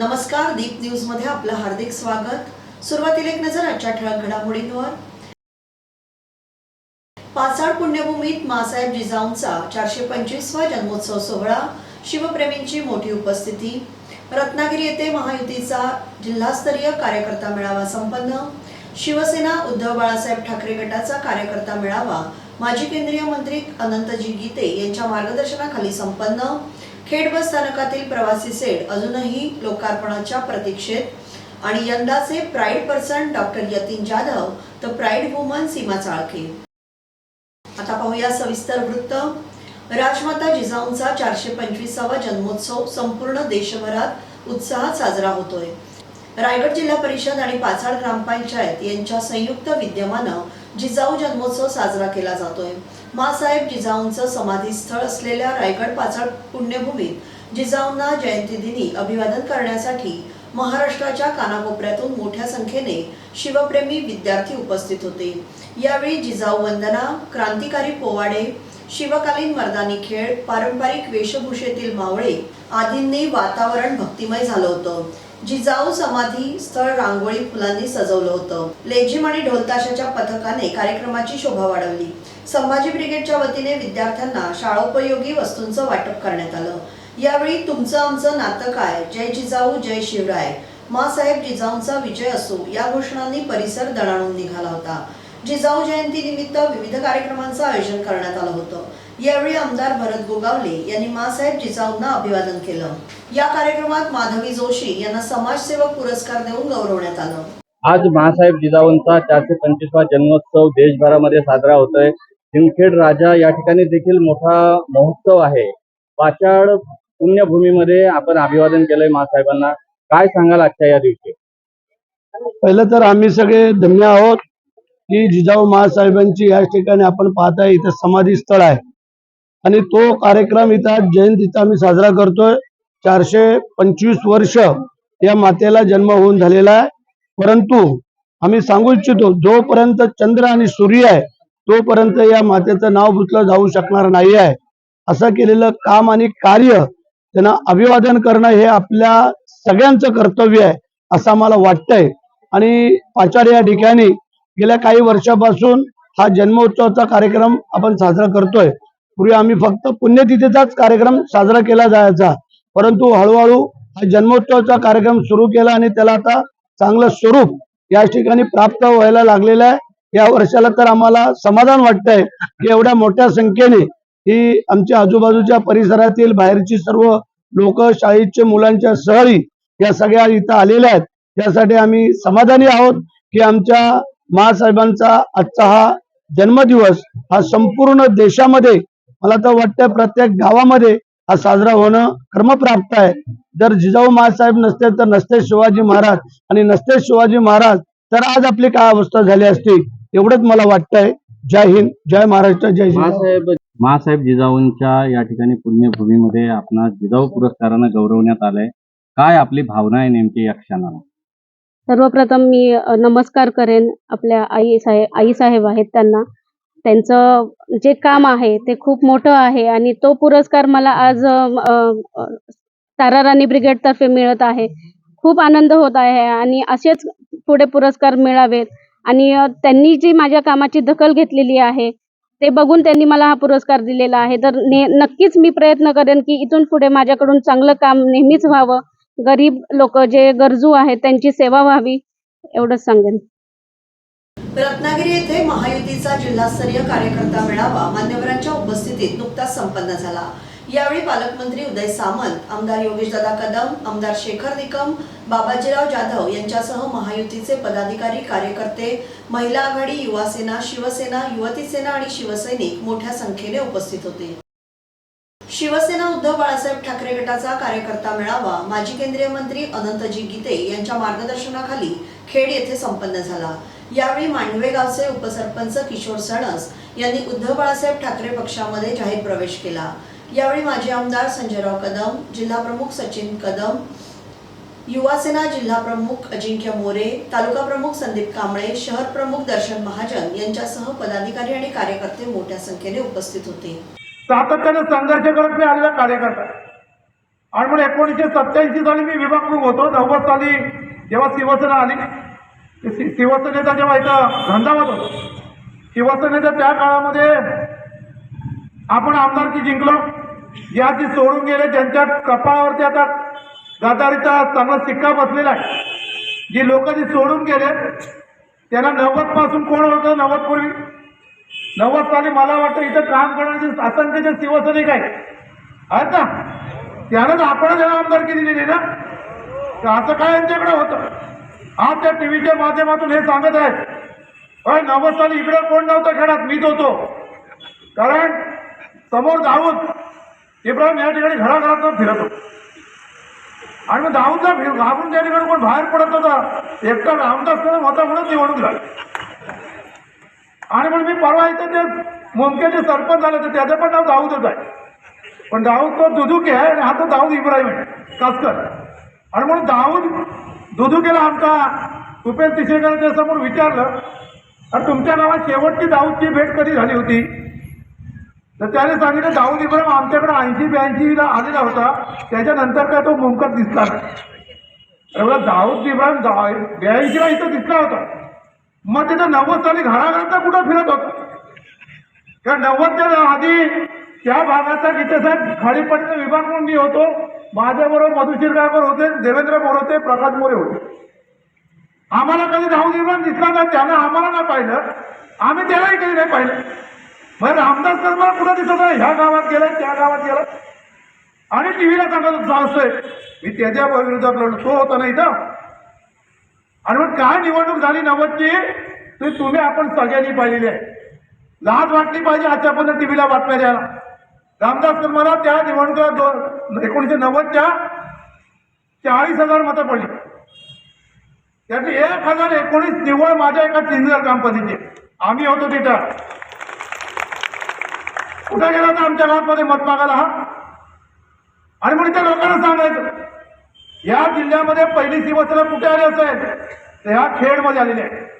नमस्कार दीप न्यूजमध्ये आपलं हार्दिक स्वागत. सुरुवातीला एक नजर आजच्या ठळक घडामोडींवर. पाचाड पुण्यभूमीत मासाहेब जिजाऊंचा चारशे पंचवीसवा जन्मोत्सव सोहळा शिवप्रेमींची मोठी उपस्थिती. रत्नागिरी येथे महायुतीचा जिल्हास्तरीय कार्यकर्ता मेळावा संपन्न. शिवसेना उद्धव बाळासाहेब ठाकरे गटाचा कार्यकर्ता मेळावा माजी केंद्रीय मंत्री अनंतजी गीते यांच्या मार्गदर्शनाखाली संपन्न. खेड बस स्थानकातील प्रवासी सेट अजूनही लोकार्पणाच्या प्रतीक्षेत. आणि यंदाचे pride person doctor Yatin Jadhav तर प्राईड वुमन सीमा चाळके आता पाहूया सविस्तर वृत्त. राजमाता जिजाऊंचा चारशे पंचवीसावा जन्मोत्सव संपूर्ण देशभरात उत्साहात साजरा होतोय. रायगड जिल्हा परिषद आणि पाचाड ग्रामपंचायत यांच्या संयुक्त विद्यमानं जिजाऊ जन्मोत्सव साजरा केला जातोय. मासाहेब जिजाऊंचं समाधीस्थळ असलेल्या रायगड पाचाड पुण्यभूमीत जिजाऊंना जयंतीदिनी अभिवादन करण्यासाठी महाराष्ट्राच्या कानाकोपऱ्यातून मोठ्या संख्येने शिवप्रेमी विद्यार्थी उपस्थित होते. यावेळी जिजाऊ वंदना क्रांतिकारी पोवाडे शिवकालीन मर्दानी खेळ पारंपरिक वेशभूषेतील मावळे आदींनी वातावरण भक्तिमय झालं होतं. जिजाऊ समाधी स्थळ रांगोळी फुलांनी सजवलं होतं. लेझिम आणि ढोलताशाच्या पथकाने कार्यक्रमाची शोभा वाढवली. संभाजी ब्रिगेडच्या वतीने विद्यार्थ्यांना शाळोपयोगी वस्तूंचं वाटप करण्यात आलं. यावेळी तुमचं आमचं नातं काय? जय जिजाऊ जय शिवराय. मासाहेब जिजाऊंचा विजय असो या घोषणांनी परिसर दणाणून निघाला होता. जिजाऊ जयंती निमित्त विविध कार्यक्रमांचं आयोजन करण्यात आलं होतं. यावेळी आमदार भरत गोगावले यांनी मासाहेब जिजाऊंना अभिवादन केलं. या कार्यक्रमात माधवी जोशी यांना समाजसेवक पुरस्कार देऊन गौरवण्यात आलं. आज महासाहेब जिजाऊंचा चारशे पंचवीसवा जन्मोत्सव देशभरामध्ये साजरा होतोय. सिंदखेड राजा या ठिकाणी देखील मोठा महोत्सव आहे. पाचाड पुण्यभूमीमध्ये आपण अभिवादन केलंय महासाहेबांना काय सांगाल आजच्या या दिवशी? पहिलं तर आम्ही सगळे धन्य आहोत की जिजाऊ महासाहेबांची या ठिकाणी आपण पाहताय इथं समाधी स्थळ आहे. आणि तो कार्यक्रम इथं आज जयंतीचा आम्ही साजरा करतोय. चारशे पंचवीस वर्ष या मातेला जन्म होऊन झालेला आहे. परंतु आम्ही सांगू इच्छितो जोपर्यंत चंद्र आणि सूर्य आहे तोपर्यंत या मातेचं नाव भुतलं जाऊ शकणार नाही आहे. असं केलेलं काम आणि कार्य त्यांना अभिवादन करणं हे आपल्या सगळ्यांचं कर्तव्य आहे असं आम्हाला वाटतंय. आणि पाचाड या ठिकाणी गेल्या काही वर्षापासून हा जन्मोत्सवाचा कार्यक्रम आपण साजरा करतोय. पूर्वी आम्ही फक्त पुण्यतिथीचाच कार्यक्रम साजरा केला जायचा. परंतु हळूहळू हा जन्मोत्सवाचा कार्यक्रम सुरू केला आणि त्याला आता चांगलं स्वरूप या ठिकाणी प्राप्त व्हायला लागलेलं आहे. या वर्षाला तर आम्हाला समाधान वाटतंय की एवढ्या मोठ्या संख्येने ही आमच्या आजूबाजूच्या परिसरातील बाहेरची सर्व लोक शाळेच्या मुलांच्या सहळी या सगळ्या इथं आलेल्या आहेत. त्यासाठी आम्ही समाधानी आहोत की आमच्या मासाहेबांचा आजचा हा जन्मदिवस हा संपूर्ण देशामध्ये मला तर वाटतं प्रत्येक गावामध्ये हा साजरा होणं क्रमप्राप्त आहे. जर जिजाऊ महासाहेब नसते तर नसते शिवाजी महाराज. आणि नसते शिवाजी महाराज तर आज आपली काय अवस्था झाली असती? एवढंच मला वाटतंय. जय हिंद जय महाराष्ट्र जय जिजाऊ महासाहेब महासाहेब जिजाऊंच्या या ठिकाणी पुण्यभूमीमध्ये आपण जिजाऊ पुरस्कारानं गौरवण्यात आलंय. काय आपली भावना आहे नेमकी या क्षणाला? सर्वप्रथम मी नमस्कार करेन. आपल्या आई साहेब आई साहेब आहेत त्यांना. त्यांचं जे काम आहे ते खूप मोठं आहे आणि तो पुरस्कार मला आज अ, तारा राणी ब्रिगेडतर्फे मिळत आहे. खूप आनंद होत आहे आणि असेच पुढे पुरस्कार मिळावेत. आणि त्यांनी जी माझ्या कामाची दखल घेतलेली आहे ते बघून त्यांनी मला हा पुरस्कार दिलेला आहे. तर ने नक्कीच मी प्रयत्न करेन की इथून पुढे माझ्याकडून चांगलं काम नेहमीच व्हावं. गरीब लोक जे गरजू आहेत त्यांची सेवा व्हावी एवढंच सांगेन. रत्नागिरी येथे महायुतीचा जिल्हास्तरीय कार्यकर्ता मेळावा मान्यवरांच्या उपस्थितीत नुकताच संपन्न झाला. यावेळी पालकमंत्री उदय सामंत आमदार योगेशदादा कदम आमदार शेखर निकम बाबाजीराव जाधव यांच्यासह महायुतीचे पदाधिकारी कार्यकर्ते महिला आघाडी युवा सेना शिवसेना युवती सेना आणि शिवसैनिक मोठ्या संख्येने उपस्थित होते. शिवसेना उद्धव बाळासाहेब ठाकरे गटाचा कार्यकर्ता मेळावा माजी केंद्रीय मंत्री अनंतजी गीते यांच्या मार्गदर्शनाखाली खेड येथे संपन्न झाला. यावेळी मांडवेगावचे उपसरपंच किशोर सणस यांनी उद्धव बाळासाहेब ठाकरे पक्षामध्ये जाहीर प्रवेश केला. यावेळी माजी आमदार संजयराव कदम जिल्हा प्रमुख सचिन कदम युवासेना जिल्हा प्रमुख अजिंक्य मोरे तालुका प्रमुख संदीप कांबळे शहर प्रमुख दर्शन महाजन यांच्यासह पदाधिकारी आणि कार्यकर्ते मोठ्या संख्येने उपस्थित होते. सातत्याने संघर्ष करत मी आलेला कार्यकर्ता आणि म्हणून एकोणीसशे सत्याऐंशी साली मी विभाग होतो. नव्वद साली जेव्हा शिवसेना आली शिवसेनेचा जेव्हा इथं झंझावात होतो शिवसेनेचा त्या काळामध्ये आपण आमदारकी जिंकलो. या ती सोडून गेले ज्यांच्या कपाळावरती आता गदारीचा चांगला सिक्का बसलेला आहे. जी लोक जी सोडून गेले त्यांना नव्वदपासून कोण होतं? नव्वदपूर्वी नव्वद साली मला वाटतं इथं काम करणारे असंख्य जे शिवसैनिक आहेत आहेत ना? त्यानंच आपण त्यांना आमदारकी दिलेली ना? तर असं काय यांच्याकडे होतं? आज त्या टी व्हीच्या माध्यमातून हे सांगत आहेत होय नव्वद साली इकडे कोण नव्हतं खेळात? मीच होतो. कारण समोर दाऊद इब्राहिम या ठिकाणी घराघरात फिरत होतो. आणि मग दाऊदला फिर घाबरून त्या ठिकाणी कोण बाहेर पडत होता एकटा रामदास कदम होता म्हणून निवडून झाला. आणि म्हणून मी परवा इथं ते मुमकेचे सरपंच झाले तर त्याचं पण नाव दाऊदच आहे. पण दाऊद तो दुदुके आहे आणि हा तो दाऊद इब्राहिम आहे कासकर आणि म्हणून दाऊद दुदुकेला आमचा उपेन तिशेकरच्या समोर विचारलं आणि तुमच्या नावात शेवटची दाऊदची भेट कधी झाली होती? तर त्याने सांगितलं दाऊद इब्राहिम आमच्याकडे ऐंशी ब्याऐंशीला आलेला होता. त्याच्यानंतर काय तो मुमकत दिसला एवढा दाऊद इब्राहिम दा ब्याऐंशीला इथं दिसला होता. मग तिथं नव्वद साली घराघरात कुठं फिरत होता? कारण नव्वदच्या आधी त्या भागाचा गीतेसाहेब खाडीपट्टी विभाग म्हणून मी होतो. माझ्याबरोबर मधुशीर गायकर होते देवेंद्र मोर होते प्रकाश मोरे होते. आम्हाला कधी धाव निर्माण दिसला नाही त्यानं आम्हाला नाही पाहिलं. आम्ही त्यालाही कधी नाही पाहिलं. बरं रामदास कर्मा कुठं दिसत नाही ह्या गावात गेलं त्या गावात गेला. आणि टी व्हीला सांगत सांगतोय मी त्याच्या विरोधात लढलो तो होता नाही तर आणि मग काय निवडणूक झाली नव्वदची? ते तुम्ही आपण सगळ्यांनी पाहिलेली आहे. लाज वाटली पाहिजे आजच्यापर्यंत टी व्हीला बातम्या द्यायला. रामदास कदमाला त्या निवडणुका दोन एकोणीसशे नव्वदच्या चाळीस हजार मतं पडली. त्यातली एक हजार एकोणीस निवड माझ्या एका चिंजर कंपनीची आम्ही होतो तिथं. कुठं गेला तर आमच्या गावामध्ये मत मागायला हा? आणि म्हणून त्या लोकांना सांगायचं या जिल्ह्यामध्ये पहिली शिवसेना कुठे आली असेल? तर ह्या खेडमध्ये आलेली आहे.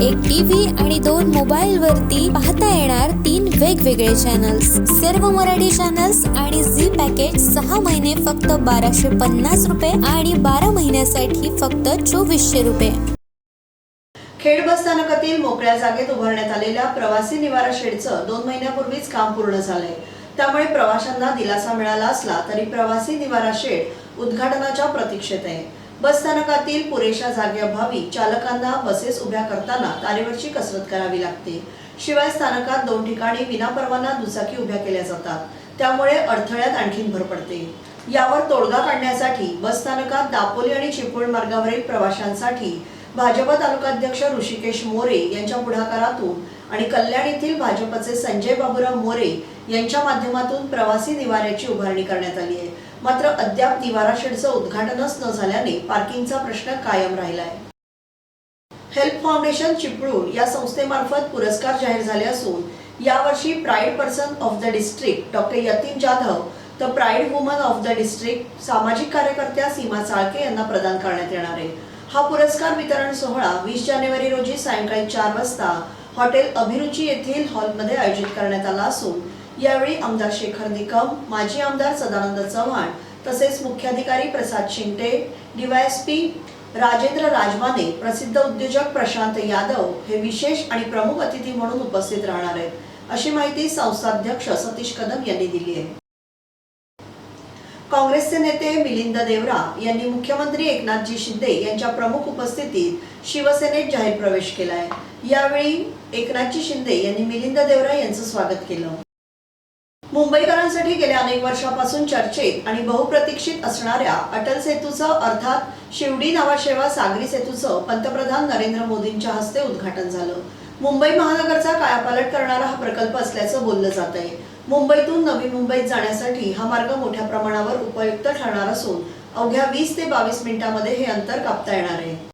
एक टीव्ही आणि दोन मोबाईल वरती पाहता येणार तीन वेगवेगळे चॅनल्स सर्व मराठी चॅनल्स आणि झी पॅकेज सहा महिने फक्त बाराशे पन्नास रुपये आणि बारा महिन्यासाठी फक्त चोवीसशे रुपये. खेड बस स्थानकातील मोकळ्या जागेत उभारण्यात आलेल्या प्रवासी निवारा शेडचं दोन महिन्यापूर्वीच काम पूर्ण झालंय. त्यामुळे प्रवाशांना दिलासा मिळाला असला तरी प्रवासी निवारा शेड उद्घाटनाच्या प्रतीक्षेत आहे. बस स्थानकातील पुरेशा जागेअभावी चालकांना बसेस उभ्या करताना तारेवरची कसरत करावी लागते. शिवाय स्थानकात दोन ठिकाणी विनापरवाना दुचाकी उभ्या केल्या जातात. त्यामुळे अडथळ्यात आणखीन भर पडते. यावर तोडगा काढण्यासाठी बस स्थानकात दापोली आणि चिपळूण मार्गावरील प्रवाशांसाठी भाजप तालुकाध्यक्ष ऋषिकेश मोरे यांच्या पुढाकारातून आणि कल्याण येथील भाजपचे संजय बाबूराव मोरे यांच्या माध्यमातून प्रवासी निवाऱ्याची उभारणी करण्यात आली आहे. मात्र अद्याप निवारा शेडचं उद्घाटनच न झाल्याने पार्किंगचा प्रश्न कायम राहिला आहे हेल्प फाउंडेशन चिपळूण या संस्थेमार्फत पुरस्कार जाहीर झाले असून यावर्षी pride person of the district doctor Yatin Jadhav तर pride woman of the district सामाजिक कार्यकर्त्या सीमा चाळके यांना प्रदान करण्यात येणार आहे. हा पुरस्कार वितरण सोहळा वीस जानेवारी रोजी सायंकाळी चार वाजता हॉटेल अभिरुची येथील हॉलमध्ये आयोजित करण्यात आला असून यावेळी आमदार शेखर निकम माजी आमदार सदानंद चव्हाण तसेच मुख्याधिकारी प्रसाद शिंगटे डीवायएसपी राजेंद्र राजमाने प्रसिद्ध उद्योजक प्रशांत यादव हे विशेष आणि प्रमुख अतिथी म्हणून उपस्थित राहणार आहेत. अशी माहिती संस्थाध्यक्ष सतीश कदम यांनी दिली आहे. काँग्रेसचे नेते मिलिंद देवरा यांनी मुख्यमंत्री एकनाथजी शिंदे यांच्या प्रमुख उपस्थितीत शिवसेनेत जाहीर प्रवेश केलाय. यावेळी एकनाथजी शिंदे यांनी मिलिंद देवरा यांचं स्वागत केलं. मुंबईकरांसाठी गेल्या अनेक वर्षापासून चर्चेत आणि बहुप्रतीक्षित असणाऱ्या अटल सेतूचं अर्थात शिवडी नावाशेवा सागरी सेतूचं पंतप्रधान नरेंद्र मोदींच्या हस्ते उद्घाटन झालं. मुंबई महानगरचा कायापालट करणारा हा प्रकल्प असल्याचं बोललं जात आहे. मुंबईतून नवी मुंबईत जाण्यासाठी हा मार्ग मोठ्या प्रमाणावर उपयुक्त ठरणार असून अवघ्या वीस ते बावीस मिनिटांमध्ये हे अंतर कापता येणार आहे.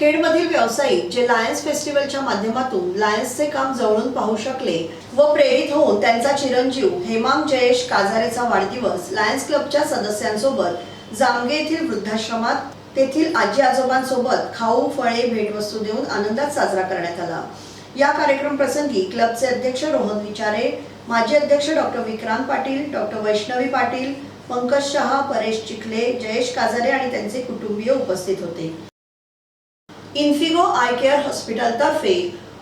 खेडमधील व्यावसायिक जे लायन्स फेस्टिवलच्या माध्यमातून लायन्सचे काम जवळून पाहू शकले व प्रेरित होऊन त्यांचा चिरंजीव हेमांग जयेश काझारेचा वाढदिवस लायन्स क्लबच्या सदस्यांसोबत जामगे येथील वृद्धाश्रमात तेथील आजी आजोबांसोबत खाऊ फळे भेटवस्तू देऊन आनंदात साजरा करण्यात आला. या कार्यक्रम प्रसंगी क्लबचे अध्यक्ष रोहन विचारे माजी अध्यक्ष डॉक्टर विक्रांत पाटील डॉक्टर वैष्णवी पाटील पंकज शहा परेश चिखले जयेश काझारे आणि त्यांचे कुटुंबीय उपस्थित होते. इन्फिगो आय केअर हॉस्पिटलतर्फे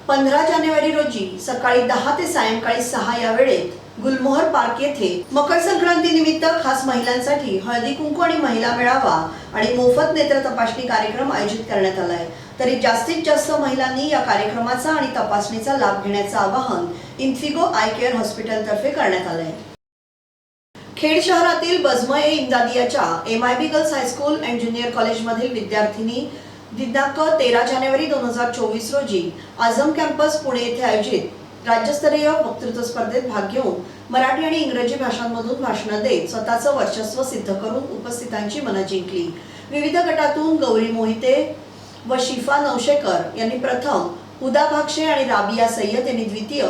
पंधरा जानेवारी रोजी सकाळी दहा ते सायंकाळी सहा या वेळेत गुलमोहर पार्क येथे मकर संक्रांती निमित्त खास महिलांसाठी हळदी कुंकू आणि महिला मेळावा आणि मोफत नेत्र तपासणी कार्यक्रम आयोजित करण्यात आला आहे तरी जास्तीत जास्त महिलांनी या कार्यक्रमाचा आणि तपासणीचा लाभ घेण्याचं आवाहन इन्फिगो आय केअर हॉस्पिटलतर्फे करण्यात आलं आहे खेड शहरातील Bazme इमदादियाच्या M I B girls high school and junior कॉलेजमधील विद्यार्थिनी दिनांक तेरा जानेवारी दोन हजार चोवीस रोजी आझम कॅम्पस पुणे येथे आयोजित राज्यस्तरीय वक्तृत्व स्पर्धेत भाग घेऊन मराठी आणि इंग्रजी भाषांमधून भाषणं देत स्वतःचं वर्चस्व सिद्ध करून उपस्थितांची मनं जिंकली. विविध गटातून गौरी मोहिते व शिफा नवशेकर यांनी प्रथम हुदा भागशे आणि राबिया सय्यद यांनी द्वितीय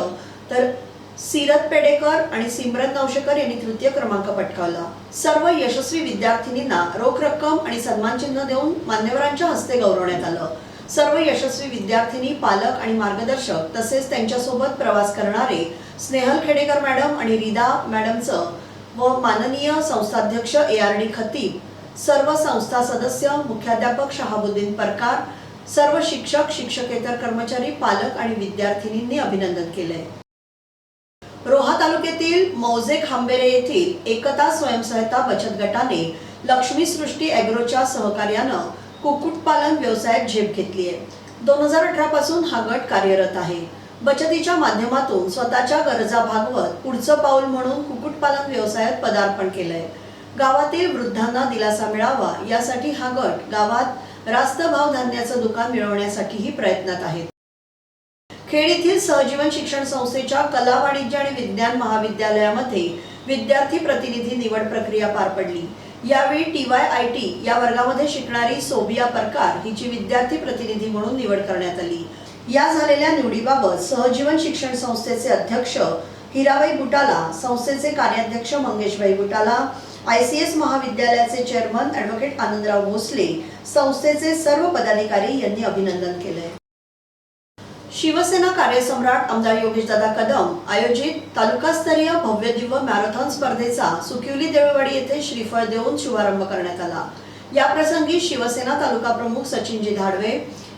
तर सीरत पेडेकर आणि सिमरन नवशेकर यांनी तृतीय क्रमांक पटकावला. सर्व यशस्वी विद्यार्थिनींना रोख रक्कम आणि सन्मानचिन्ह देऊन मान्यवरांच्या हस्ते गौरवण्यात आलं. सर्व यशस्वी विद्यार्थिनी पालक आणि मार्गदर्शक तसेच त्यांच्यासोबत प्रवास करणारे स्नेहल खेडेकर मॅडम आणि रिदा मॅडमचं व माननीय संस्थाध्यक्ष ए आर डी खतीब सर्व संस्था सदस्य मुख्याध्यापक शहाबुद्दीन परकार सर्व शिक्षक शिक्षकेतर कर्मचारी पालक आणि विद्यार्थिनींनी अभिनंदन केलंय. रोहा तालुक्यातील मौजे खांबेरे येथील एकता स्वयंसहायता बचत गटाने लक्ष्मी सृष्टी अॅग्रोच्या सहकार्यानं कुक्कुटपालन व्यवसायात झेप घेतली आहे. दोन हजार अठरा पासून हा गट कार्यरत आहे. बचतीच्या माध्यमातून स्वतःच्या गरजा भागवत पुढचं पाऊल म्हणून कुक्कुटपालन व्यवसायात पदार्पण केलंय. गावातील वृद्धांना दिलासा मिळावा यासाठी हा गट गावात रास्त भाव धान्याचं दुकान मिळवण्यासाठीही प्रयत्नात आहेत. खेड येथील सहजीवन शिक्षण संस्थेच्या कला वाणिज्य आणि विज्ञान महाविद्यालयामध्ये विद्यार्थी प्रतिनिधी निवड प्रक्रिया पार पडली. यावेळी टी वाय आय टी या वर्गामध्ये शिकणारी सोबिया परकार हिची विद्यार्थी प्रतिनिधी म्हणून निवड करण्यात आली. या झालेल्या निवडीबाबत सहजीवन शिक्षण संस्थेचे अध्यक्ष हिराबाई बुटाला संस्थेचे कार्याध्यक्ष Mangeshbhai Butala I C S महाविद्यालयाचे चेअरमन ॲडव्होकेट आनंदराव भोसले संस्थेचे सर्व पदाधिकारी यांनी अभिनंदन केले शिवसेना कार्यसम्राट आमदार योगेशदादा कदम आयोजित तालुकास्तरीय भव्य दिव्य मॅरेथॉन स्पर्धेचा सुकिवली देवळवाडी येथे श्रीफळ देऊन शुभारंभ करण्यात आला. या प्रसंगी शिवसेना तालुका प्रमुख सचिनजी धाडवे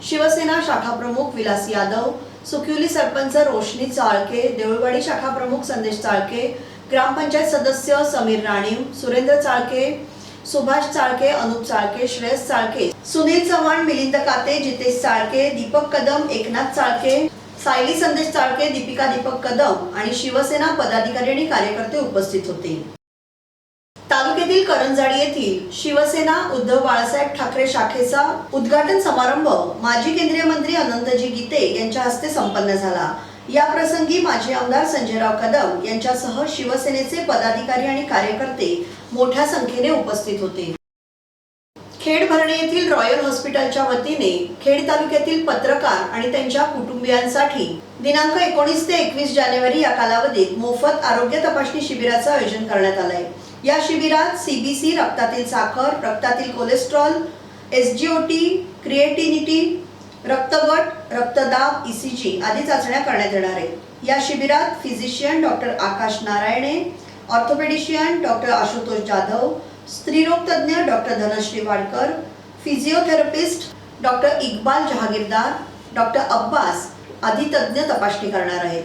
शिवसेना शाखा प्रमुख विलास यादव सुकिवली सरपंच रोशनी चाळके देऊळवाडी शाखा प्रमुख संदेश चाळके ग्रामपंचायत सदस्य समीर राणीव सुरेंद्र चाळके सुभाष चाळके अनुप चाळके श्रेयस चाळके सुनील चव्हाण मिलिंद काते जितेश चाळके दीपक कदम एकनाथ चाळके सायली संदेश चाळके दीपिका दीपक कदम आणि शिवसेना पदाधिकारी आणि कार्यकर्ते उपस्थित होते. तालुक्यातील करंजाडी येथील शिवसेना उद्धव बाळासाहेब ठाकरे शाखेचा उद्घाटन समारंभ माजी केंद्रीय मंत्री अनंतजी गीते यांच्या हस्ते संपन्न झाला. या प्रसंगी माजी आमदार संजयराव कदम यांच्यासह शिवसेनेचे पदाधिकारी आणि कार्यकर्ते मोठ्या संख्येने उपस्थित होते. खेड भरणे येथील रॉयल हॉस्पिटलच्या वतीने खेड तालुक्यातील पत्रकार आणि त्यांच्या कुटुंबियांसाठी दिनांक एकोणीस ते एकवीस जानेवारी या कालावधीत मोफत आरोग्य तपासणी शिबिराचं आयोजन करण्यात आलंय. या शिबिरात सीबीसी रक्तातील साखर रक्तातील कोलेस्ट्रॉल एसजीओटी क्रिएटिनिटी रक्तगट रक्तदाब ईसीजी आदी चाचण्या करण्यात येणार आहेत. या शिबिरात physician doctor Akash Narayane orthopedician doctor Ashutosh Jadhav स्त्रीरोग तज्ज्ञ doctor Dhanashree Wadkar physiotherapist doctor Iqbal Jahagirdar doctor Abbas आदी तज्ज्ञ तपासणी करणार आहेत.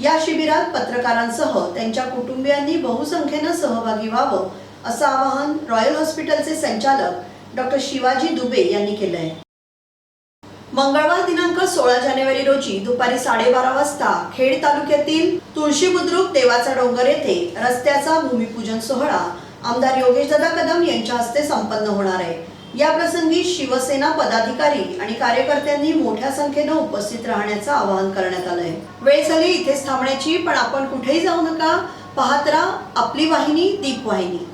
या शिबिरात पत्रकारांसह त्यांच्या कुटुंबियांनी बहुसंख्येनं सहभागी व्हावं असं आवाहन रॉयल हॉस्पिटलचे संचालक डॉक्टर शिवाजी दुबे यांनी केलं आहे मंगळवार दिनांक सोळा जानेवारी रोजी दुपारी साडेबारा वाजता खेड तालुक्यातील तुळशी बुद्रुक देवाचा डोंगर येथे रस्त्याचा भूमिपूजन सोहळा आमदार योगेशदादा कदम यांच्या हस्ते संपन्न होणार आहे. या प्रसंगी शिवसेना पदाधिकारी आणि कार्यकर्त्यांनी मोठ्या संख्येनं उपस्थित राहण्याचं आवाहन करण्यात आलंय. वेळ झाली इथेच थांबण्याची पण आपण कुठेही जाऊ नका. पाहत राहा आपली वाहिनी दीप वाहिनी.